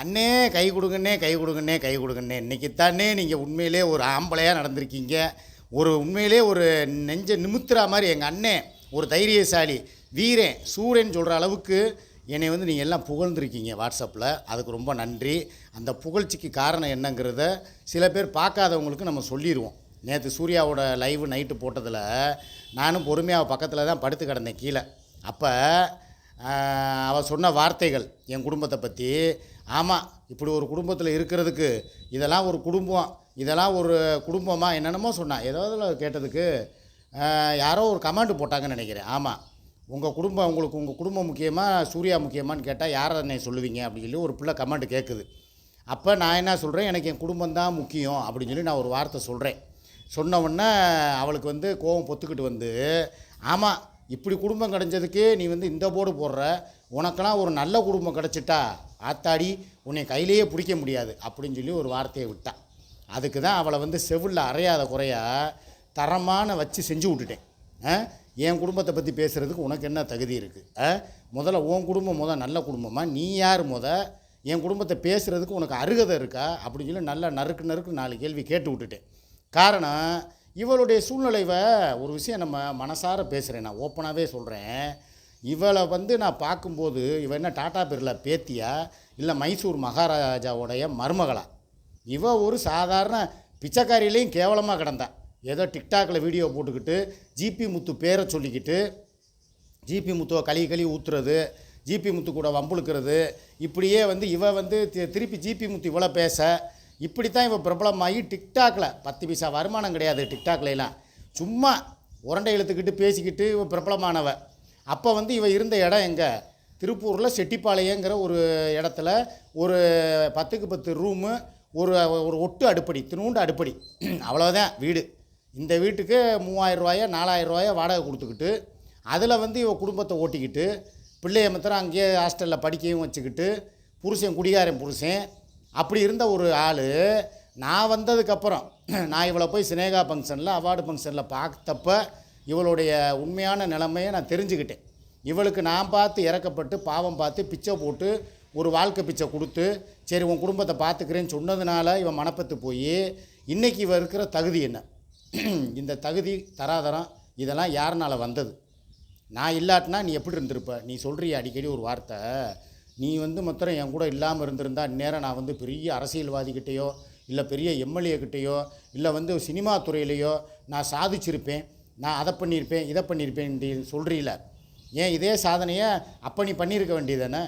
அண்ணே கை கொடுங்கண்ணே கை கொடுங்கண்ணே கை கொடுங்கண்ணே. இன்னைக்கு தானே நீங்கள் உண்மையிலே ஒரு ஆம்பளையாக நடந்திருக்கீங்க. ஒரு உண்மையிலே ஒரு நெஞ்ச நிமித்துறா மாதிரி எங்கள் அண்ணன் ஒரு தைரியசாலி வீரன் சூரன் சொல்கிற அளவுக்கு என்னை வந்து நீங்கள் எல்லாம் புகழ்ந்துருக்கீங்க வாட்ஸ்அப்பில் அதுக்கு ரொம்ப நன்றி. அந்த புகழ்ச்சிக்கு காரணம் என்னங்கிறத சில பேர் பார்க்காதவங்களுக்கு நம்ம சொல்லிடுவோம் நேற்று சூர்யாவோட லைவ் நைட்டு போட்டதில் நானும் பொறுமையாக பக்கத்தில் தான் படுத்து கிடந்தேன் கீழே. அப்போ அவள் சொன்ன வார்த்தைகள் என் குடும்பத்தை பற்றி ஆமாம் இப்படி ஒரு குடும்பத்தில் இருக்கிறதுக்கு இதெல்லாம் ஒரு குடும்பம் இதெல்லாம் ஒரு குடும்பமாக என்னென்னமோ சொன்னான் ஏதாவது கேட்டதுக்கு யாரோ ஒரு கமாண்டு போட்டாங்கன்னு நினைக்கிறேன். ஆமாம் உங்கள் குடும்பம் உங்களுக்கு உங்கள் குடும்பம் முக்கியமாக சூர்யா முக்கியமான்னு கேட்டால் யாரை என்னை சொல்லுவீங்க அப்படின்னு சொல்லி ஒரு பிள்ளை கமெண்ட் கேட்குது அப்போ நான் என்ன சொல்கிறேன் எனக்கு என் குடும்பம் தான் முக்கியம் அப்படின்னு சொல்லி நான் ஒரு வார்த்தை சொல்கிறேன் சொன்னவுடனே அவளுக்கு வந்து கோவம் பொத்துக்கிட்டு வந்து ஆமாம் இப்படி குடும்பம் கிடஞ்சதுக்கு நீ வந்து இந்த போர்டு போடுற உனக்கெல்லாம் ஒரு நல்ல குடும்பம் கிடச்சிட்டா ஆத்தாடி உன்னை கையிலேயே பிடிக்க முடியாது அப்படின்னு சொல்லி ஒரு வார்த்தையை விட்டான் அதுக்கு தான் அவளை வந்து செவிலில் அறையாத குறையா தரமான வச்சு செஞ்சு விட்டுட்டேன். ஆ? என் குடும்பத்தை பற்றி பேசுகிறதுக்கு உனக்கு என்ன தகுதி இருக்குது முதல்ல உன் குடும்பம் முதல் நல்ல குடும்பமாக நீ யார் முத? என் குடும்பத்தை பேசுகிறதுக்கு உனக்கு அருகதை இருக்கா? அப்படின்னு சொல்லி நல்லா நறுக்கு நறுக்கு நாலு கேள்வி கேட்டு விட்டுட்டேன். காரணம் இவளுடைய சூழ்நிலைவை ஒரு விஷயம் நம்ம மனசார பேசுகிறேன் நான் ஓப்பனாகவே சொல்கிறேன் இவளை வந்து நான் பார்க்கும்போது இவ என்ன டாடா பிர்லா பேத்தியா? இல்லை மைசூர் மகாராஜாவுடைய மருமகளா? இவ ஒரு சாதாரண பிச்சைக்காரிலையும் கேவலமாக கிடந்தா. ஏதோ டிக்டாக்கில் வீடியோ போட்டுக்கிட்டு ஜிபி முத்து பேரை சொல்லிக்கிட்டு ஜிபி முத்துவை கழுவி கழுவி ஊற்றுறது ஜிபி முத்து கூட வம்புழுக்கிறது. இப்படியே வந்து இவ வந்து தி- திருப்பி ஜிபி முத்து இவ்வளோ பேச. இப்படித்தான் இவ பிரபலமாகி டிக்டாக்ல பத்து பைசா வருமானம் கிடையாது டிக்டாக்லாம் சும்மா உரண்டை இழுத்துக்கிட்டு பேசிக்கிட்டு இவ பிரபலமானவன் அப்போ வந்து இவன் இருந்த இடம் எங்கே? திருப்பூரில் செட்டிப்பாளையங்கிற ஒரு இடத்துல ஒரு பத்துக்கு பத்து ரூமு ஒரு ஒரு ஒட்டு அடுப்படி திருநூண்டு அடுப்படி. அவ்வளோதான் வீடு. இந்த வீட்டுக்கு மூவாயிரம் ரூபாயோ நாலாயிரம் ரூபாயோ வாடகை கொடுத்துக்கிட்டு அதில் வந்து இவன் குடும்பத்தை ஓட்டிக்கிட்டு பிள்ளைய மாத்திரம் அங்கேயே ஹாஸ்டலில் படிக்கவும் வச்சுக்கிட்டு புருஷன் குடிகாரன் புருஷன். அப்படி இருந்த ஒரு ஆள் நான் வந்ததுக்கப்புறம் நான் இவளை போய் சினேகா ஃபங்க்ஷனில் அவார்டு ஃபங்க்ஷனில் பார்த்தப்ப இவளுடைய உண்மையான நிலைமையை நான் தெரிஞ்சுக்கிட்டேன். இவளுக்கு நான் பார்த்து இறக்கப்பட்டு பாவம் பார்த்து பிச்சை போட்டு ஒரு வாழ்க்கை பிச்சை கொடுத்து சரி உன் குடும்பத்தை பார்த்துக்கிறேன்னு சொன்னதுனால இவன் மனப்பத்து போய் இன்றைக்கி இவ இருக்கிற தகுதி என்ன? இந்த தகுதி தராதரம் இதெல்லாம் யாருனால் வந்தது? நான் இல்லாட்டினா நீ எப்படி இருந்திருப்ப? நீ சொல்கிறிய அடிக்கடி ஒரு வார்த்தை. நீ வந்து மொத்தம் என் கூட இல்லாமல் இருந்திருந்தா இந்நேரம் நான் வந்து பெரிய அரசியல்வாதிக்கிட்டேயோ இல்லை பெரிய எம்எல்ஏ கிட்டேயோ இல்லை வந்து சினிமா துறையிலையோ நான் சாதிச்சிருப்பேன். நான் அதை பண்ணியிருப்பேன் இதை பண்ணியிருப்பேன் சொல்கிறீல ஏன் இதே சாதனையை அப்போ நீ பண்ணியிருக்க வேண்டியதானே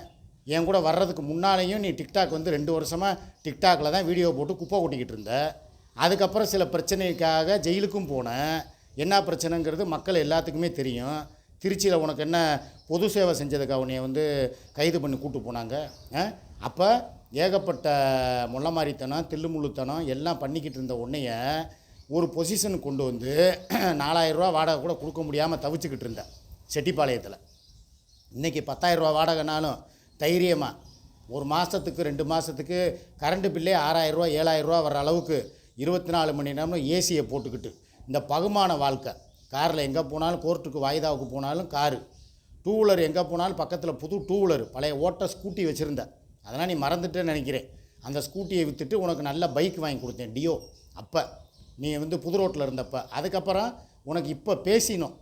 என் கூட வர்றதுக்கு முன்னாலேயும் நீ டிக்டாக் வந்து ரெண்டு வருஷமாக டிக்டாக்கில் தான் வீடியோ போட்டு குப்பை கொட்டிக்கிட்டு இருந்த. அதுக்கப்புறம் சில பிரச்சனைக்காக ஜெயிலுக்கும் போனேன் என்ன பிரச்சனைங்கிறது மக்கள் எல்லாத்துக்குமே தெரியும். திருச்சியில் உனக்கு என்ன பொது சேவை செஞ்சதுக்கு உன்னைய வந்து கைது பண்ணி கூட்டு போனாங்க. அப்போ ஏகப்பட்ட முள்ளமாரித்தனம் தில்லுமுள்ளுத்தனம் எல்லாம் பண்ணிக்கிட்டு இருந்த உன்னைய ஒரு பொசிஷன் கொண்டு வந்து நாலாயிரரூவா வாடகை கூட கொடுக்க முடியாமல் தவிச்சுக்கிட்டு இருந்தேன். செட்டிப்பாளையத்தில். இன்றைக்கி பத்தாயிரரூவா வாடகைனாலும் தைரியமாக ஒரு மாதத்துக்கு ரெண்டு மாதத்துக்கு கரண்ட் பில்லே ஆறாயிரரூவா ஏழாயிரரூவா வர அளவுக்கு இருபத்தி நாலு மணி நேரமும் ஏசியை போட்டுக்கிட்டு இந்த பகுமான வாழ்க்கை. காரில் எங்கே போனாலும் கோர்ட்டுக்கு வாய்தாவுக்கு போனாலும் காரு. டூ வீலர் எங்கே போனாலும் பக்கத்தில் புது டூ வீலர் பழைய ஓட்ட ஸ்கூட்டி வச்சுருந்தேன். அதெல்லாம் நீ மறந்துட்டேன்னு நினைக்கிறேன். அந்த ஸ்கூட்டியை விற்றுட்டு உனக்கு நல்ல பைக் வாங்கி கொடுத்தேன் டியோ அப்போ நீ வந்து புது ரோட்டில் இருந்தப்போ. அதுக்கப்புறம் உனக்கு இப்போ பேசினோம்.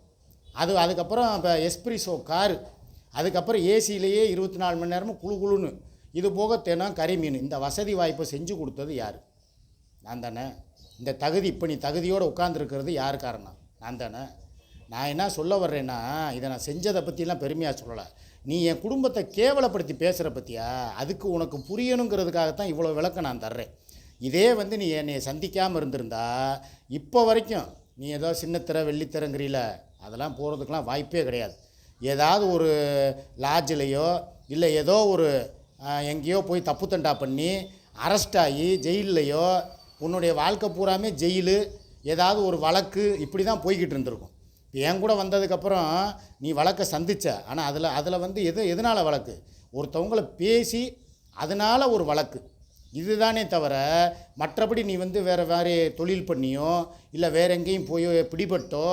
அது அதுக்கப்புறம் இப்போ எஸ்பிரிசோ காரு. அதுக்கப்புறம் ஏசியிலேயே இருபத்தி நாலு மணி நேரமும் குளு குளுன்னு இது போக தினம் கறி மீன். இந்த வசதி வாய்ப்பை செஞ்சு கொடுத்தது யார்? நான் தானே. இந்த தகுதி இப்போ நீ தகுதியோடு உட்காந்துருக்கிறது யார் காரணம்? நான் தானே. நான் என்ன சொல்ல வர்றேன்னா இதை நான் செஞ்சதை பற்றிலாம் பெருமையாக சொல்லலை. நீ என் குடும்பத்தை கேவலப்படுத்தி பேசுகிற பற்றியா அதுக்கு உனக்கு புரியணுங்கிறதுக்காகத்தான் இவ்வளோ விளக்கம் நான் தர்றேன். இதே வந்து நீ என்னை சந்திக்காமல் இருந்திருந்தா இப்போ வரைக்கும் நீ ஏதோ சின்னத்திரை வெள்ளித்திறங்கிறீல அதெல்லாம் போகிறதுக்கெலாம் வாய்ப்பே கிடையாது. ஏதாவது ஒரு லாட்ஜிலையோ இல்லை ஏதோ ஒரு எங்கேயோ போய் தப்பு தண்டா பண்ணி அரெஸ்ட் ஆகி ஜெயில்லையோ உன்னுடைய வாழ்க்கை பூராமே ஜெயிலு ஏதாவது ஒரு வழக்கு இப்படி தான் போய்கிட்டு இருந்திருக்கும். இப்போ என் கூட வந்ததுக்கப்புறம் நீ வழக்கை சந்திச்ச ஆனால் அதில் அதில் வந்து எது எதனால் வழக்கு? ஒருத்தவங்கள பேசி அதனால் ஒரு வழக்கு. இதுதானே தவிர மற்றபடி நீ வந்து வேறு வேறு தொழில் பண்ணியோ இல்லை வேற எங்கேயும் போய் பிடிபட்டோ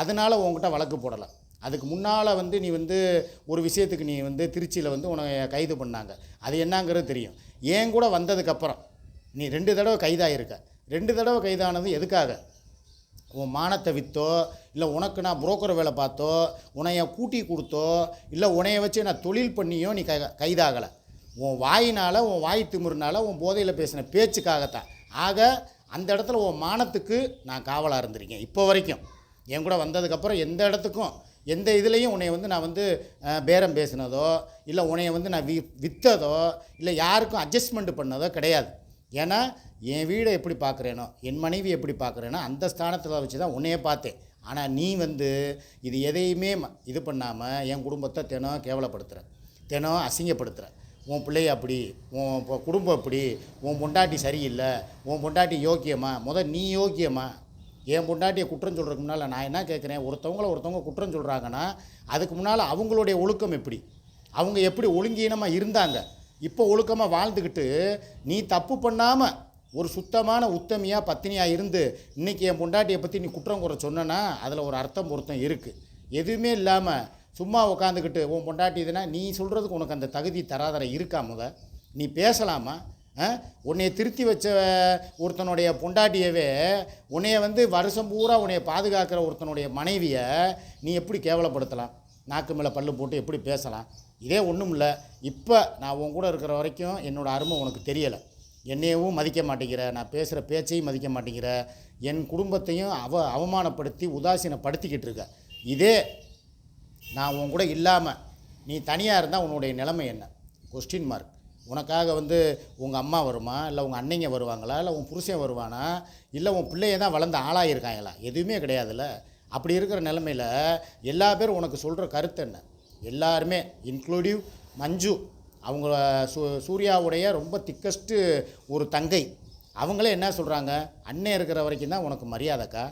அதனால் உன்கிட்ட வழக்கு போடலை. அதுக்கு முன்னால் வந்து நீ வந்து ஒரு விஷயத்துக்கு நீ வந்து திருச்சியில் வந்து உன்னை கைது பண்ணாங்க. அது என்னங்கிறது தெரியும். ஏன் கூட வந்ததுக்கப்புறம் நீ ரெண்டு தடவை கைதாகிருக்க ரெண்டு தடவை கைதானது எதுக்காக? உன் மானத்தை விற்றோ இல்லை உனக்கு நான் புரோக்கர் வேலை பார்த்தோ உன்னைய கூட்டி கொடுத்தோ இல்லை உன்னைய வச்சு நான் தொழில் பண்ணியோ நீ க கைதாகலை. உன் வாயினால் உன் வாய் திமிருனால உன் போதையில் பேசின பேச்சுக்காகத்தான். ஆக அந்த இடத்துல உன் மானத்துக்கு நான் காவலாக இருந்திருக்கேன் இப்போ வரைக்கும். என் கூட வந்ததுக்கப்புறம் எந்த இடத்துக்கும் எந்த இதுலேயும் உன்னை வந்து நான் வந்து பேரம் பேசினதோ இல்லை உன்னைய வந்து நான் வி விற்றதோ இல்லை யாருக்கும் அட்ஜஸ்ட்மெண்ட் பண்ணதோ கிடையாது. ஏன்னா என் வீடை எப்படி பார்க்குறேனோ என் மனைவி எப்படி பார்க்குறேனோ அந்த ஸ்தானத்தில் வச்சு தான் உன்னையே பார்த்தேன். ஆனால் நீ வந்து இது எதையுமே இது பண்ணாமல் என் குடும்பத்தை தினம் கேவலப்படுத்துகிற தினம் அசிங்கப்படுத்துகிற உன் பிள்ளை அப்படி உன் குடும்பம் அப்படி உன் பொண்டாட்டி சரியில்லை உன் பொண்டாட்டி யோக்கியமா? முதல் நீ யோக்கியமா? என் பொண்டாட்டியை குற்றம் சொல்கிறதுக்கு முன்னால் நான் என்ன கேட்குறேன்? ஒருத்தவங்கள ஒருத்தவங்க குற்றம் சொல்கிறாங்கன்னா அதுக்கு முன்னால் அவங்களுடைய ஒழுக்கம் எப்படி? அவங்க எப்படி ஒழுங்கீனமாக இருந்தாங்க? இப்போ ஒழுக்கமாக வாழ்ந்துக்கிட்டு நீ தப்பு பண்ணாமல் ஒரு சுத்தமான உத்தமியாக பத்தினியாக இருந்து இன்றைக்கி என் பொண்டாட்டியை பற்றி நீ குற்றம் குறை சொன்னனா அதில் ஒரு அர்த்தம் பொருத்தம் இருக்குது எதுவுமே இல்லாமல் சும்மா உட்காந்துக்கிட்டு உன் பொண்டாட்டி இதுனா நீ சொல்கிறதுக்கு உனக்கு அந்த தகுதி தராதர இருக்கா முத? நீ பேசலாமா? ஆ? உன்னைய திருத்தி வச்ச ஒருத்தனுடைய பொண்டாட்டியவே உன்னைய வந்து வருஷம் பூரா உன்னைய பாதுகாக்கிற ஒருத்தனுடைய மனைவியை நீ எப்படி கேவலப்படுத்தலாம்? நாக்கு மேலே பல்லு போட்டு எப்படி பேசலாம்? இதே ஒன்றும் இல்லை. இப்போ நான் உன் கூட இருக்கிற வரைக்கும் என்னோடய அருமை உனக்கு தெரியலை. என்னையவும் மதிக்க மாட்டேங்கிற நான் பேசுகிற பேச்சையும் மதிக்க மாட்டேங்கிற என் குடும்பத்தையும் அவ அவமானப்படுத்தி உதாசீனப்படுத்திக்கிட்டு இருக்க. இதே நான் உன் கூட இல்லாமல் நீ தனியாக இருந்தால் உன்னுடைய நிலைமை என்ன? கொஸ்டின் மார்க் உனக்காக வந்து உங்கள் அம்மா வருமா? இல்லை உங்கள் அன்னைங்க வருவாங்களா? இல்லை உன் புருஷன் வருவானா? இல்லை உன் பிள்ளைய தான் வளர்ந்து ஆளாகிருக்காங்களா எதுவுமே கிடையாதுல்ல. அப்படி இருக்கிற நிலமையில் எல்லா பேரும் உனக்கு சொல்கிற கருத்து என்ன? எல்லாருமே இன்க்ளூடிவ் மஞ்சு அவங்க சூ சூர்யாவுடைய ரொம்ப திக்கஸ்ட்டு ஒரு தங்கை. அவங்களே என்ன சொல்கிறாங்க அண்ணன் இருக்கிற வரைக்கும் தான் உனக்கு மரியாதைக்கா?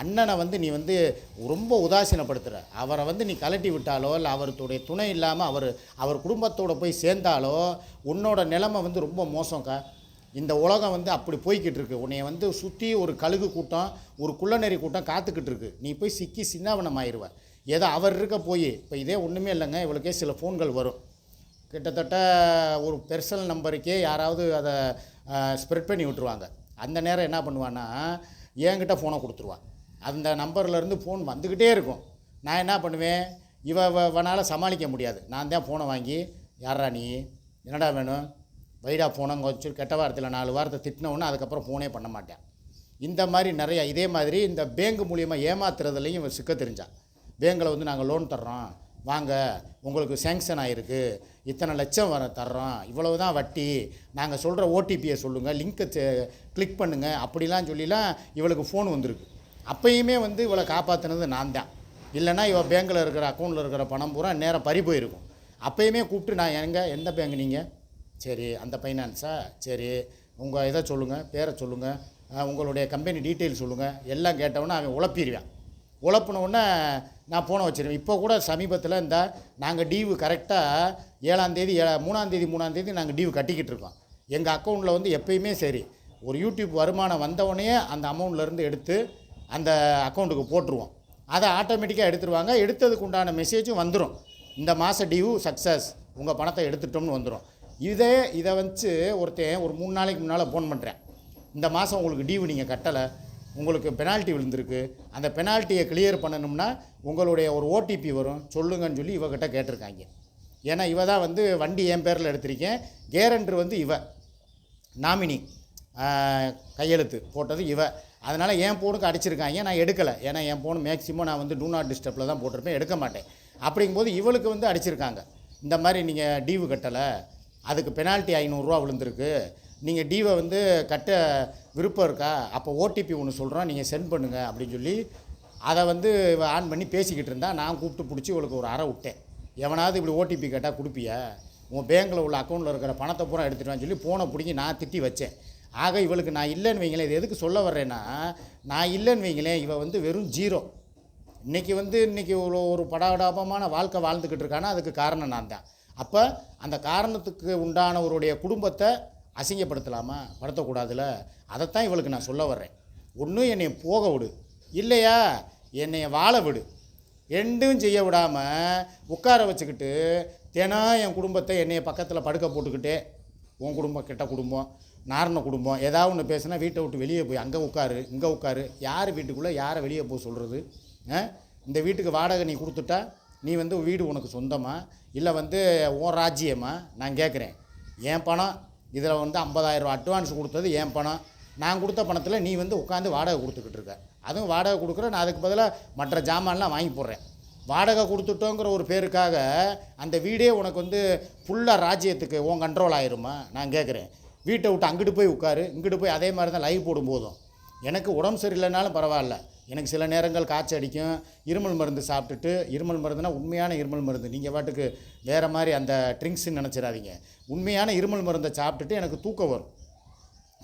அண்ணனை வந்து நீ வந்து ரொம்ப உதாசீனப்படுத்துகிற அவரை வந்து நீ கலட்டி விட்டாலோ இல்லை அவருடைய துணை இல்லாமல் அவர் அவர் குடும்பத்தோடு போய் சேர்ந்தாலோ உன்னோட நிலைமை வந்து ரொம்ப மோசம்க்கா. இந்த உலகம் வந்து அப்படி போய்கிட்டு இருக்கு. உன்னைய வந்து சுற்றி ஒரு கழுகு கூட்டம் ஒரு குள்ளநெறி கூட்டம் காத்துக்கிட்டு இருக்கு. நீ போய் சிக்கி சின்னாவனம் ஆயிடுவ ஏதோ அவர் இருக்க போய் இப்போ இதே ஒன்றுமே இல்லைங்க இவளுக்கே சில ஃபோன்கள் வரும். கிட்டத்தட்ட ஒரு பெர்சனல் நம்பருக்கே யாராவது அதை ஸ்ப்ரெட் பண்ணி விட்டுருவாங்க. அந்த நேரம் என்ன பண்ணுவான்னா என்கிட்ட ஃபோனை கொடுத்துருவான் அந்த நம்பர்லேருந்து ஃபோன் வந்துக்கிட்டே இருக்கும். நான் என்ன பண்ணுவேன்? இவ இவனால் சமாளிக்க முடியாது. நான் தான் ஃபோனை வாங்கி யாரா நீ? என்னடா வேணும்? வைடா ஃபோனை கொஞ்சம் கெட்ட வாரத்தில் நாலு வாரத்தை திட்டினவுன்னு அதுக்கப்புறம் ஃபோனே பண்ண மாட்டேன். இந்த மாதிரி நிறையா இதே மாதிரி இந்த பேங்க் மூலியமாக ஏமாத்துறதுலையும் இவன் சிக்க தெரிஞ்சான் பேங்கில் வந்து நாங்கள் லோன் தர்றோம். வாங்க உங்களுக்கு சேங்ஷன் ஆகிருக்கு இத்தனை லட்சம் வர தர்றோம். இவ்வளவு தான் வட்டி நாங்கள் சொல்கிற ஓடிபியை சொல்லுங்கள் லிங்க்கை கிளிக் பண்ணுங்கள் அப்படிலாம் சொல்லிலாம் இவளுக்கு ஃபோன் வந்திருக்கு. அப்பயுமே வந்து இவளை காப்பாற்றினது நான் தான். இல்லைன்னா இவள் பேங்கில் இருக்கிற அக்கௌண்ட்டில் இருக்கிற பணம் பூரா நேரம் பறி போயிருக்கும். அப்பயுமே கூப்பிட்டு நான் எங்கே எந்த பேங்க் நீங்கள் சரி அந்த ஃபைனான்ஸா சரி உங்கள் இதை சொல்லுங்கள் பேரை சொல்லுங்கள் உங்களுடைய கம்பெனி டீட்டெயில் சொல்லுங்கள் எல்லாம் கேட்டவொடனே அவன் உழப்பிடுவேன் உழப்புன நான் போன வச்சுருவேன். இப்போ கூட சமீபத்தில் இந்த நாங்கள் டீவு கரெக்டாக ஏழாந்தேதி ஏழா மூணாந்தேதி மூணாந்தேதி நாங்கள் டீவு கட்டிக்கிட்டு இருக்கோம். எங்கள் அக்கௌண்ட்டில் வந்து எப்பயுமே சரி. ஒரு யூடியூப் வருமானம் வந்தவொடனே அந்த அமௌண்ட்லேருந்து எடுத்து அந்த அக்கௌண்ட்டுக்கு போட்டுருவோம். அதை ஆட்டோமேட்டிக்காக எடுத்துருவாங்க. எடுத்ததுக்கு உண்டான மெசேஜும் வந்துடும் இந்த மாத டியூ சக்ஸஸ் உங்கள் பணத்தை எடுத்துட்டோம்னு வந்துடும் இதே இதை வச்சு ஒருத்தன் ஒரு மூணு நாளைக்கு முன்னால் ஃபோன் பண்ணுறேன் இந்த மாதம் உங்களுக்கு டியூ நீங்கள் கட்டலை. உங்களுக்கு பெனால்ட்டி விழுந்திருக்கு. அந்த பெனால்ட்டியை கிளியர் பண்ணணும்னா உங்களுடைய ஒரு ஓடிபி வரும். சொல்லுங்கன்னு சொல்லி இவகிட்ட கேட்டிருக்காங்க. ஏன்னா இவ தான் வந்து வண்டி என் பேரில் எடுத்திருக்கேன். கேரண்டர் வந்து இவ. நாமினி. கையெழுத்து போட்டது இவ. அதனால் என் ஃபோனுக்கு அடிச்சிருக்காங்க. நான் எடுக்கலை. ஏன்னா என் ஃபோன் மேக்ஸிமம் நான் வந்து டூ நாட் டிஸ்டர்பில் தான் போட்டிருப்பேன். எடுக்க மாட்டேன். அப்படிங்கும்போது இவளுக்கு வந்து அடிச்சிருக்காங்க. இந்த மாதிரி நீங்கள் டீவு கட்டலை. அதுக்கு பெனால்ட்டி ஐநூறுரூவா விழுந்திருக்கு. நீங்கள் டீவை வந்து கட்ட விருப்பம் இருக்கா? அப்போ ஓடிபி ஒன்று சொல்கிறோம் நீங்கள் சென்ட் பண்ணுங்கள் அப்படின்னு சொல்லி அதை வந்து இவ ஆன் பண்ணி பேசிக்கிட்டு இருந்தால் நான் கூப்பிட்டு பிடிச்சி இவளுக்கு ஒரு அறை விட்டேன். எவனாவது இப்படி ஓடிபி கேட்டால் கொடுப்பியா? உன் பேங்கில் உள்ள அக்கௌண்ட்டில் இருக்கிற பணத்தை பூரா எடுத்துட்டு சொல்லி ஃபோனை பிடிங்கி நான் திட்டி வச்சேன். ஆக இவளுக்கு நான் இல்லைன்னு வைங்களேன். இது எதுக்கு சொல்ல வர்றேன்னா நான் இல்லைன்னு வைங்களேன் இவள் வந்து வெறும் ஜீரோ. இன்றைக்கி வந்து இன்றைக்கி ஒரு ஒரு படாபடாபமான வாழ்க்கை வாழ்ந்துக்கிட்டு இருக்கானா அதுக்கு காரணம் நான் தான். அப்போ அந்த காரணத்துக்கு உண்டானவருடைய குடும்பத்தை அசிங்கப்படுத்தலாமா? படுத்தக்கூடாதுல? அதைத்தான் இவளுக்கு நான் சொல்ல வர்றேன். ஒன்றும் என்னை போக விடு. இல்லையா? என்னைய வாழ விடு. ரெண்டும் செய்ய விடாமல் உட்கார வச்சுக்கிட்டு தினம் என் குடும்பத்தை என்னைய பக்கத்தில் படுக்க போட்டுக்கிட்டே உன் குடும்பம் கெட்ட குடும்பம் நாரண குடும்பம் ஏதாவது ஒன்று பேசுனா வீட்டை விட்டு வெளியே போய் அங்கே உட்காரு இங்கே உட்காரு. யார் வீட்டுக்குள்ளே யாரை வெளியே போக சொல்கிறது இந்த வீட்டுக்கு வாடகை நீ கொடுத்துட்டா நீ வந்து வீடு உனக்கு சொந்தமாக இல்லை வந்து உன் ராஜ்யமா? நான் கேட்குறேன் என் பணம் இதில் வந்து 50000 ரூபா அட்வான்ஸ் கொடுத்தது என் பணம். நான் கொடுத்த பணத்தில் நீ வந்து உட்காந்து வாடகை கொடுத்துக்கிட்டு இருக்க. அதுவும் வாடகை கொடுக்குற நான் அதுக்கு பதிலாக மற்ற ஜாமான்லாம் வாங்கி போடுறேன். வாடகை கொடுத்துட்டோங்கிற ஒரு பேருக்காக அந்த வீடே உனக்கு வந்து ஃபுல்லாக ராஜ்யத்துக்கு உன் கண்ட்ரோல் ஆயிருமா? நான் கேட்குறேன் வீட்டை விட்டு அங்கிட்டு போய் உட்காரு இங்கிட்டு போய் அதே மாதிரி தான் லைவ் போடும் போதும் எனக்கு உடம்பு சரியில்லைனாலும் பரவாயில்ல. எனக்கு சில நேரங்கள் காய்ச்சல் அடிக்கும் இருமல் மருந்து சாப்பிட்டுட்டு இருமல் மருந்துனா உண்மையான இருமல் மருந்து. நீங்கள் பாட்டுக்கு வேறு மாதிரி அந்த ட்ரிங்க்ஸ்ன்னு நினச்சிடாதீங்க. உண்மையான இருமல் மருந்தை சாப்பிட்டுட்டு எனக்கு தூக்கம் வரும்.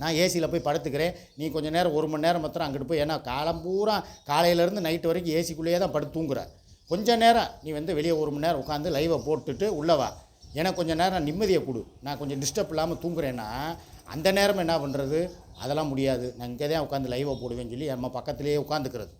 நான் ஏசியில் போய் படுத்துக்கிறேன். நீ கொஞ்சம் நேரம் ஒரு மணி நேரம் மாத்திரம் அங்கிட்டு போய் ஏன்னா காலம் பூரா காலையிலேருந்து நைட்டு வரைக்கும் ஏசிக்குள்ளேயே தான் படுத்து தூங்குற. கொஞ்ச நேரம் நீ வந்து வெளியே ஒரு மணி நேரம் உட்காந்து லைவை போட்டுட்டு உள்ளவா எனக்கு கொஞ்சம் நேரம் நிம்மதியை கொடு. நான் கொஞ்சம் டிஸ்டர்ப் இல்லாமல் தூங்குறேன்னா அந்த நேரம் என்ன பண்ணுறது அதெல்லாம் முடியாது. நான் இங்கே தான் உட்காந்து லைவை போடுவேன்னு சொல்லி நம்ம பக்கத்துலேயே உட்காந்துக்கிறது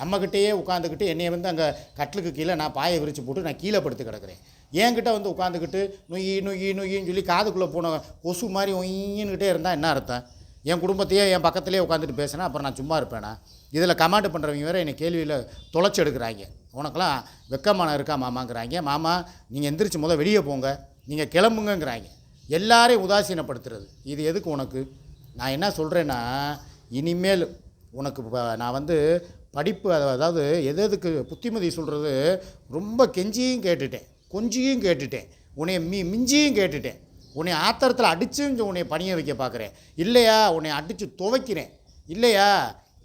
நம்மக்கிட்டேயே உட்காந்துக்கிட்டு என்னையை வந்து அங்கே கட்டிலுக்கு கீழே நான் பாயை விரித்து போட்டு நான் கீழே படுத்து கிடக்குறேன். என்கிட்ட வந்து உட்காந்துக்கிட்டு நொய் நொய் நொய்ன்னு சொல்லி காதுக்குள்ளே போன கொசு மாதிரி ஒயின்னுக்கிட்டே இருந்தால் என்ன அர்த்தம்? என் குடும்பத்தையே என் பக்கத்துலேயே உட்காந்துட்டு பேசினா அப்புறம் நான் சும்மா இருப்பேனா? இதில் கமாண்ட் பண்ணுறவங்க வேறு என்னை கேள்வியில் தொலைச்சி எடுக்கிறாங்க. உனக்கெல்லாம் வெக்கமான இருக்கா மாமாங்கிறாங்க. மாமா நீங்கள் எந்திரிச்சு முதல் வெளியே போங்க. நீங்கள் கிளம்புங்கங்கிறாங்க. எல்லாரையும் உதாசீனப்படுத்துறது. இது எதுக்கு உனக்கு? நான் என்ன சொல்கிறேன்னா இனிமேல் உனக்கு நான் வந்து படிப்பு அதாவது எது எதுக்கு புத்திமதி சொல்கிறது ரொம்ப கெஞ்சியும் கேட்டுட்டேன். கொஞ்சியும் கேட்டுட்டேன். உன்னைய மி மிஞ்சியும் கேட்டுட்டேன். உன்னை ஆத்திரத்தில் அடித்து உன்னை பணிய வைக்க பார்க்குறேன் இல்லையா? உன்னை அடித்து துவைக்கிறேன். இல்லையா?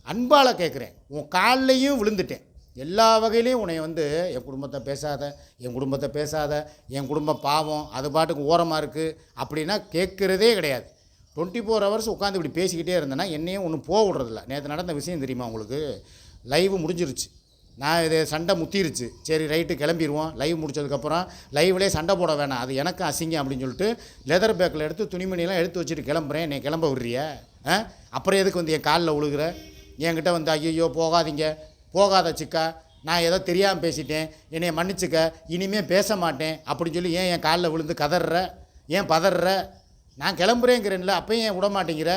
அன்பால் கேட்குறேன் உன் கால்லையும் விழுந்துட்டேன். எல்லா வகையிலையும் உன்னை வந்து என் குடும்பத்தை பேசாத என் குடும்பத்தை பேசாத என் குடும்பம் பாவம் அது பாட்டுக்கு ஓரமாக இருக்குது அப்படின்னா கேட்குறதே கிடையாது. டுவெண்ட்டி ஃபோர் ஹவர்ஸ் உட்காந்து இப்படி பேசிக்கிட்டே இருந்தேன்னா என்னையும் ஒன்றும் போக விடுறதில்ல. நேற்று நடந்த விஷயம் தெரியுமா உங்களுக்கு? லைவ் முடிஞ்சிருச்சு. நான் இது சண்டை முத்திருச்சு. சரி ரைட்டு கிளம்பிடுவோம் லைவ் முடிச்சதுக்கப்புறம் லைவ்லேயே சண்டை போட வேணாம். அது எனக்கும் அசிங்கம் அப்படின்னு சொல்லிட்டு லெதர் பேக்கில் எடுத்து துணிமணிலாம் எடுத்து வச்சுட்டு கிளம்புறேன். நீ கிளம்ப விடுறிய? ஆ? அப்புறம் எதுக்கு வந்து என் காலில் விழுகிற என்கிட்ட வந்து ஐயோ போகாதீங்க. போகாத சிக்கா நான் ஏதோ தெரியாமல் பேசிட்டேன். என்னை மன்னிச்சுக்க இனிமேல் பேச மாட்டேன். அப்படின்னு சொல்லி ஏன் என் காலில் விழுந்து கதற ஏன் பதற நான் கிளம்புறேங்கிறேன்ல அப்பயும் ஏன் விட மாட்டேங்கிற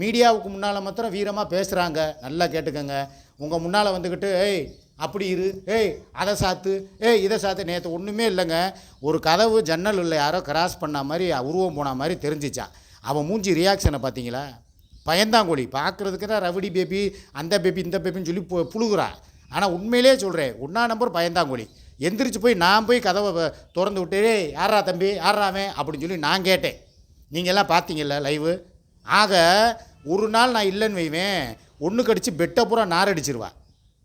மீடியாவுக்கு முன்னால் மாத்திரம் வீரமாக பேசுகிறாங்க நல்லா கேட்டுக்கோங்க. உங்கள் முன்னால் வந்துக்கிட்டு ஏய் அப்படி இரு. ஏய் அதை சாத்து. ஏய் இதை சாத்து. நேற்று ஒன்றுமே இல்லைங்க. ஒரு கதவு ஜன்னல் இல்லை யாரோ கிராஸ் பண்ண மாதிரி உருவம் போன மாதிரி தெரிஞ்சிச்சான் அவன் மூஞ்சி ரியாக்ஷனை பார்த்தீங்களா? பயந்தாங்கோழி. பார்க்குறதுக்கு தான் ரவுடி பேபி அந்த பேபி இந்த பேபின்னு சொல்லி புழுகிறா புழுகுறா. ஆனால் உண்மையிலே சொல்கிறேன் ஒன்றா நம்பர் பயந்தாங்கோழி. எந்திரிச்சு போய் நான் போய் கதவை திறந்து விட்டு யாரா தம்பி யார்ராவன் அப்படின்னு சொல்லி நான் கேட்டேன். நீங்கள்லாம் பார்த்தீங்கல்ல லைவு? ஆக ஒரு நாள் நான் இல்லைன்னு வைவேன் ஒன்று கடிச்சு பெட்டை பூரா நார் அடிச்சிருவா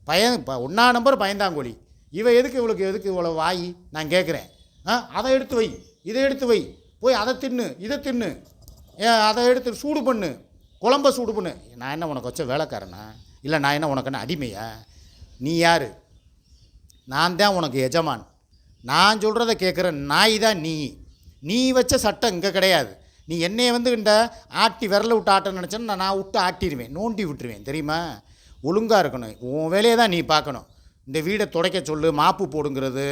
பையன் ஒன்றா நம்பர் பயந்தாங்கோழி. இவன் எதுக்கு இவளுக்கு எதுக்கு இவ்வளோ வாய்? நான் கேட்குறேன் ஆ அதை எடுத்து வை இதை எடுத்து வை. போய் அதை தின்னு இதை தின்னு. அதை எடுத்து சூடு பண்ணு. கொலம்பஸ் சூடு நான் என்ன உனக்கு வச்ச வேலைக்காரனா? இல்லை நான் என்ன உனக்கு என்ன அடிமையா? நீ யார்? நான் தான் உனக்கு எஜமான். நான் சொல்கிறத கேட்குற நாய் தான் நீ. நீ வச்ச சட்டம் இங்கே கிடையாது. நீ என்னையை வந்து இந்த ஆட்டி விரல விட்டு ஆட்ட நினச்சேன்னா நான் விட்டு ஆட்டிடுவேன் நோண்டி விட்டுருவேன். தெரியுமா? ஒழுங்காக இருக்கணும். உன் வேலையை தான் நீ பார்க்கணும். இந்த வீடை துடைக்க சொல்லு மாப்பு போடுங்கிறது.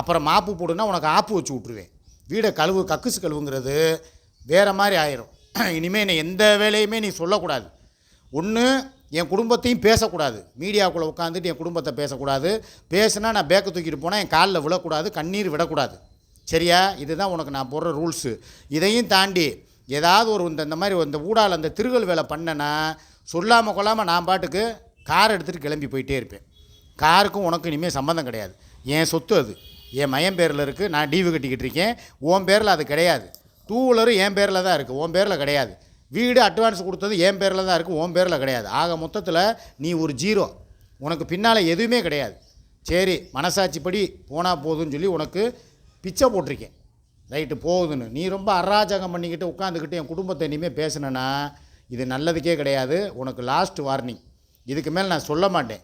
அப்புறம் மாப்பு போடுன்னா உனக்கு ஆப்பு வச்சு விட்ருவேன் வீடை கழுவு கக்குசு கழுவுங்கிறது வேறு மாதிரி ஆயிரும். இனிமேல் நீ எந்த வேலையுமே நீ சொல்லக்கூடாது. ஒன்று என் குடும்பத்தையும் பேசக்கூடாது. மீடியாவுக்குள்ளே உட்காந்துட்டு என் குடும்பத்தை பேசக்கூடாது. பேசுனா நான் பேக்கை தூக்கிட்டு போனால் என் காலில் விழக்கூடாது கண்ணீர் விடக்கூடாது. சரியா? இதுதான் உனக்கு நான் போடுற ரூல்ஸு இதையும் தாண்டி ஏதாவது ஒரு இந்த இந்த மாதிரி இந்த ஊடால அந்த திருகல் வேலை பண்ணேன்னா சொல்லாமல் கொள்ளாமல் நான் பாட்டுக்கு கார் எடுத்துகிட்டு கிளம்பி போயிட்டே இருப்பேன். காருக்கும் உனக்கு இனிமேல் சம்மந்தம் கிடையாது. என் சொத்து அது. என் மயம் பேரில் இருக்குது நான் டீவு கட்டிக்கிட்டு இருக்கேன். உன் பேரில் அது கிடையாது. டூ வீலரும் என் பேரில் தான் இருக்குது உன் பேரில் கிடையாது. வீடு அட்வான்ஸ் கொடுத்தது என் பேரில் தான் இருக்குது உன் பேரில் கிடையாது. ஆக மொத்தத்தில் நீ ஒரு ஜீரோ உனக்கு பின்னால் எதுவுமே கிடையாது. சரி மனசாட்சிப்படி போனால் போதும்னு சொல்லி உனக்கு பிச்சை போட்டிருக்கேன். ரைட்டு போகுதுன்னு. நீ ரொம்ப அராஜகம் பண்ணிக்கிட்டு உட்காந்துக்கிட்டு என் குடும்பத்தை இனிமேல் பேசுனேன்னா இது நல்லதுக்கே கிடையாது. உனக்கு லாஸ்ட் வார்னிங் இதுக்கு மேலே நான் சொல்ல மாட்டேன்.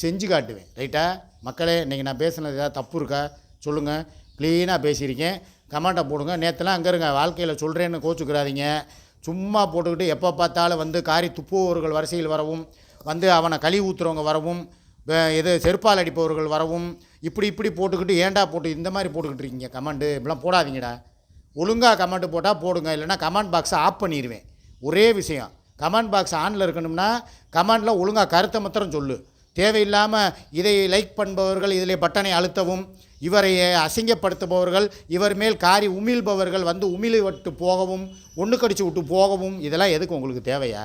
செஞ்சு காட்டுவேன். ரைட்டா? மக்களே இன்றைக்கி நான் பேசுனது ஏதாவது தப்பு இருக்கா? சொல்லுங்கள் க்ளீனாக பேசியிருக்கேன். கமெண்ட்டை போடுங்க. நேற்றுலாம் அங்கே இருங்க வாழ்க்கையில் சொல்கிறேன்னு கோச்சுக்கிறாதீங்க. சும்மா போட்டுக்கிட்டு எப்போ பார்த்தாலும் வந்து காரி துப்புபவர்கள் வரிசையில் வரவும் வந்து அவனை கழி ஊற்றுறவங்க வரவும் வே- இது செருப்பால் அடிப்பவர்கள் வரவும் இப்படி இப்படி போட்டுக்கிட்டு ஏன்டா போட்டு இந்த மாதிரி போட்டுக்கிட்டு இருக்கீங்க கமெண்டு? இப்படிலாம் போடாதீங்கடா. ஒழுங்காக கமெண்ட் போட்டால் போடுங்க. இல்லைன்னா கமெண்ட் பாக்ஸை ஆஃப் பண்ணிடுவேன் ஒரே விஷயம் கமெண்ட் பாக்ஸ் ஆனில் இருக்கணும்னா கமெண்டில் ஒழுங்காக கருத்தை மாத்திரம் சொல்லு. தேவையில்லாமல் இதை லைக் பண்ணுபவர்கள் இதில் பட்டனை அழுத்தவும் இவரை அசிங்கப்படுத்துபவர்கள் இவர் மேல் காரி உமிழ்பவர்கள் வந்து உமிழி விட்டு போகவும் ஒன்று கடிச்சு விட்டு போகவும் இதெல்லாம் எதுக்கு உங்களுக்கு தேவையா?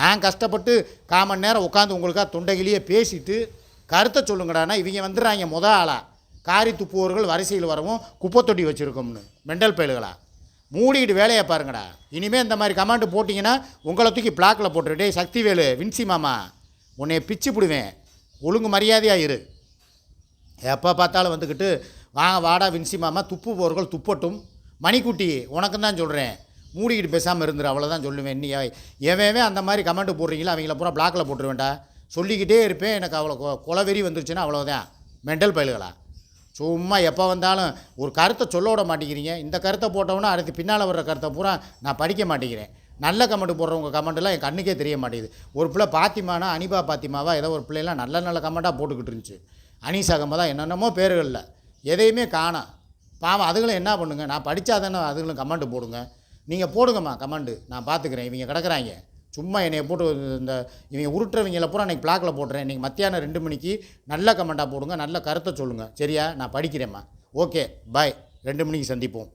நான் கஷ்டப்பட்டு காமன் நேரம் உட்காந்து உங்களுக்காக தொண்டைகிலேயே பேசிட்டு கருத்தை சொல்லுங்கடானா இவங்க வந்துடுறாங்க முத ஆளாக காரி துப்புவர்கள் வரிசையில் வரவும் குப்பை தொட்டி வச்சுருக்கோம்னு மெண்டல் பயலுகளா. மூடிக்கிட்டு வேலையை பாருங்கடா. இனிமேல் இந்த மாதிரி கமாண்டு போட்டிங்கன்னா உங்களை தூக்கி பிளாக்கில் போட்டுக்கிட்டே சக்தி சக்திவேலு வின்சி மாமா. உன்னைய பிச்சு பிடுவேன். ஒழுங்கு மரியாதையாக இரு. எப்போ பார்த்தாலும் வந்துக்கிட்டு வாங்க வாடா வின்சி மாமா துப்புபவர்கள் துப்பட்டும். மணிக்குட்டி உனக்கு தான் சொல்கிறேன் மூடிக்கிட்டு பேசாமல் இருந்துரு அவ்வளோதான் சொல்லுவேன். நீ எவன் அந்த மாதிரி கமெண்ட் போடுறீங்களோ அவங்கள பூரா பிளாக்கில் போட்டுருவேண்டா சொல்லிக்கிட்டே இருப்பேன். எனக்கு அவ்வளோ குலவெறி வந்துருச்சுன்னா அவ்வளோதான் மெண்டல் பயலுகளா? சும்மா எப்போ வந்தாலும் ஒரு கருத்தை சொல்ல விட மாட்டேங்கிறீங்க. இந்த கருத்தை போட்டோம்னா அடுத்து பின்னால் வர்ற கருத்தை பூரா நான் படிக்க மாட்டேங்கிறேன். நல்ல கமெண்ட் போடுறவங்க கமெண்ட்லாம் என் கண்ணுக்கே தெரிய மாட்டேங்குது. ஒரு பிள்ளை பாத்திமானா அனிபா பாத்திமாவா ஏதோ ஒரு பிள்ளைலாம் நல்ல நல்ல கமெண்ட்டாக போட்டுக்கிட்டு இருந்துச்சு. அனீசா தான் என்னென்னமோ பேர்களில். எதையுமே காணோம் பாவம் அதுகளும் என்ன பண்ணுங்க? நான் படித்தா தானே அதுகளும் கமெண்ட் போடுங்க. நீங்கள் போடுங்கம்மா கமெண்டு நான் பார்த்துக்கிறேன் இவங்க கிடக்குறாங்க. சும்மா என்னை போட்டு இந்த இவங்க உருட்டுறவங்கள பூரா இன்றைக்கி பிளாக்கில் போடுறேன் இன்றைக்கி மத்தியானம் ரெண்டு மணிக்கு நல்ல கமெண்ட்டாக போடுங்க. நல்ல கருத்தை சொல்லுங்கள் சரியா? நான் படிக்கிறேம்மா. ஓகே பாய் ரெண்டு மணிக்கு சந்திப்போம்.